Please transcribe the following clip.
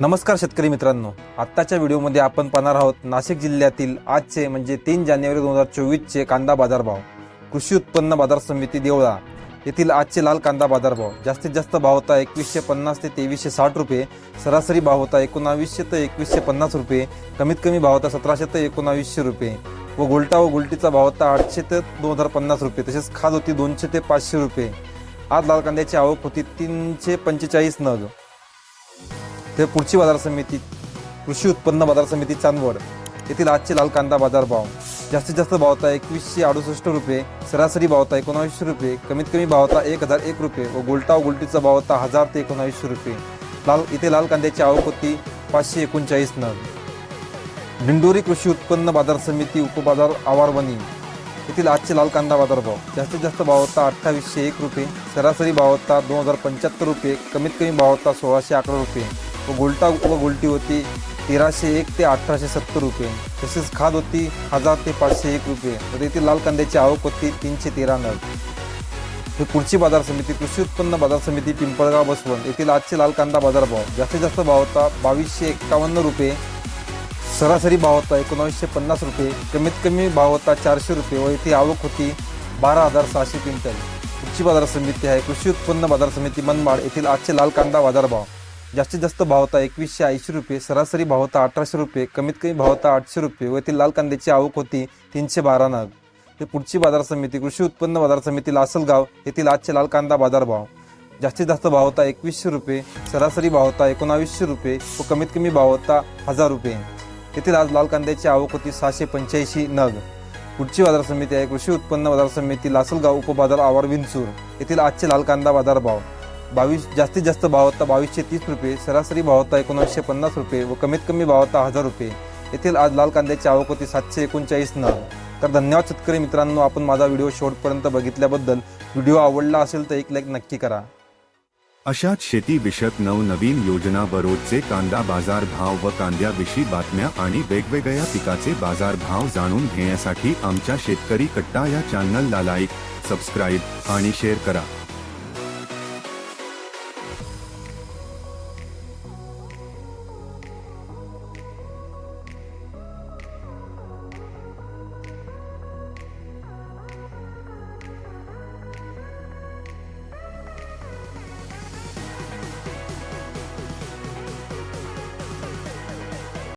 नमस्कार शेतकरी मित्रांनो. आत्ताच्या व्हिडिओमध्ये आपण पाहणार आहोत नाशिक जिल्ह्यातील आजचे म्हणजे तीन जानेवारी दोन हजार चोवीसचे कांदा बाजारभाव. कृषी उत्पन्न बाजार समिती देवळा येथील आजचे लाल कांदा बाजारभाव. जास्तीत जास्त भाव होता एकवीसशे पन्नास ते तेवीसशे साठ रुपये. सरासरी भाव होता एकोणावीसशे ते एकवीसशे पन्नास रुपये. कमीत कमी भाव होता सतराशे ते एकोणावीसशे रुपये. व गोलटा व गुलटीचा भाव होता आठशे ते दोन हजार पन्नास रुपये. तसेच खाद होती दोनशे ते पाचशे रुपये. आज लाल कांद्याची आवक होती तीनशे पंचेचाळीस नग. हे पुढची बाजार समिती कृषी उत्पन्न बाजार समिती चांदवड येथील आजचे लाल कांदा बाजार भाव. जास्तीत जास्त भावता एकवीसशे अडुसष्ट रुपये सरासरी भावता एकोणावीसशे रुपये कमीत कमी भावता एक हजार एक रुपये व गोल्टा व गुलटीचा भाव होता हजार ते एकोणावीसशे रुपये. लाल इथे लाल कांद्याची आवक होती पाचशे एकोणचाळीस नग. दिंडोरी कृषी उत्पन्न बाजार समिती उपबाजार आवारवणी. येथील आजचे लाल कांदा बाजार भाव. जास्तीत जास्त भाव होता अठ्ठावीसशे एक रुपये सरासरी भाव होता दोन हजार पंच्याहत्तर रुपये कमीत कमी भाव होता सोळाशे अकरा रुपये. व गोल्टा व गोलटी होती तेराशे एक ते अठराशे सत्तर रुपये. तसेच खाद होती हजार ते पाचशे एक रुपये. तर येथील लाल कांद्याची आवक होती तीनशे तेरा नग. हे पुढची बाजार समिती कृषी उत्पन्न बाजार समिती पिंपळगाव बसवंत येथील आजचे लाल कांदा बाजार भाव जास्तीत जास्त भाव होता बावीसशे एक्कावन्न रुपये. सरासरी भाव होता एकोणावीसशे पन्नास रुपये. कमीत कमी भाव होता चारशे रुपये व येथे आवक होती बारा हजार सहाशे क्विंटल. कृषी बाजार समिती आहे कृषी उत्पन्न बाजार समिती मनमाड. येथील आजचे लाल कांदा बाजार भाव जास्तीत जास्त भाव होता एकवीसशे ऐंशी रुपये सरासरी भाव होता अठराशे रुपये कमीत कमी भाव होता आठशे रुपये व येथील लाल कांद्याची आवक होती तीनशे बारा नग. हे पुढची बाजार समिती कृषी उत्पन्न बाजार समिती लासलगाव येथील आजचे लाल कांदा बाजार भाव. जास्तीत जास्त भाव होता एकवीसशे रुपये सरासरी भाव होता एकोणावीसशे रुपये व कमीत कमी भाव होता हजार रुपये. येथील आज लाल कांद्याची आवक होती सहाशे पंच्याऐंशी नग. पुढची बाजार समिती आहे कृषी उत्पन्न बाजार समिती लासलगाव उपबाजार आवार विंचूर येथील आजचे लाल कांदा बाजार भाव. बावीस जास्तीत जास्त भाव होता बावीसशे तीस रुपये सरासरी भाव होता एकोणीसशे पन्नास रुपये व कमीत कमी भाव होता हजार रुपये. येथील आज लाल कांद्याची आवक होती सातशे एकोणचाळीस न तर धन्यवाद शेतकरी मित्रांनो आपण माझा व्हिडिओ शेवटपर्यंत बघितल्याबद्दल. व्हिडिओ आवडला असेल तर एक लाईक नक्की करा. अशाच शेतीविषयक नवनवीन योजना व रोजचे कांदा बाजार भाव व कांद्याविषयी बातम्या आणि वेगवेगळ्या पिकाचे बाजार भाव जाणून घेण्यासाठी आमच्या शेतकरी कट्टा या चॅनलला लाईक सबस्क्राईब आणि शेअर करा.